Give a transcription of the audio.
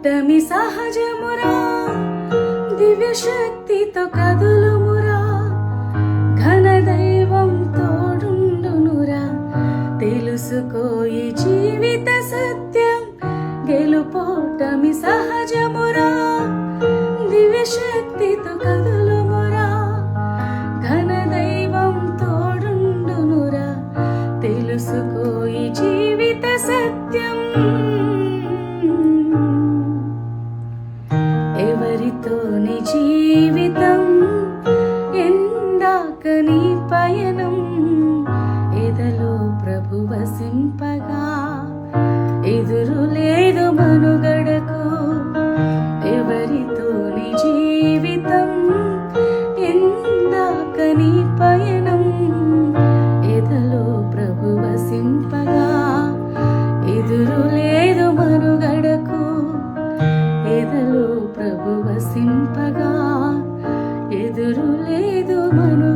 ఓటమి సహజమురా దివ్య శక్తితో కదులుమురా ఘన దైవం తోడుండునురా. తెలుసుకో ఈ జీవిత సత్యం గెలుపోటమి సహజమురా దివ్య శక్తితో కదులుమురా. ఘన దైవం తోడుండునురా తెలుసుకో ఈ జీవిత సత్యం. ఎవరితోని జీవితం ఎందాక నీ పయనం. ఎదలో ప్రభు వసింపగా ఎదురు పరవశింపగా ఎదురు లేదు మను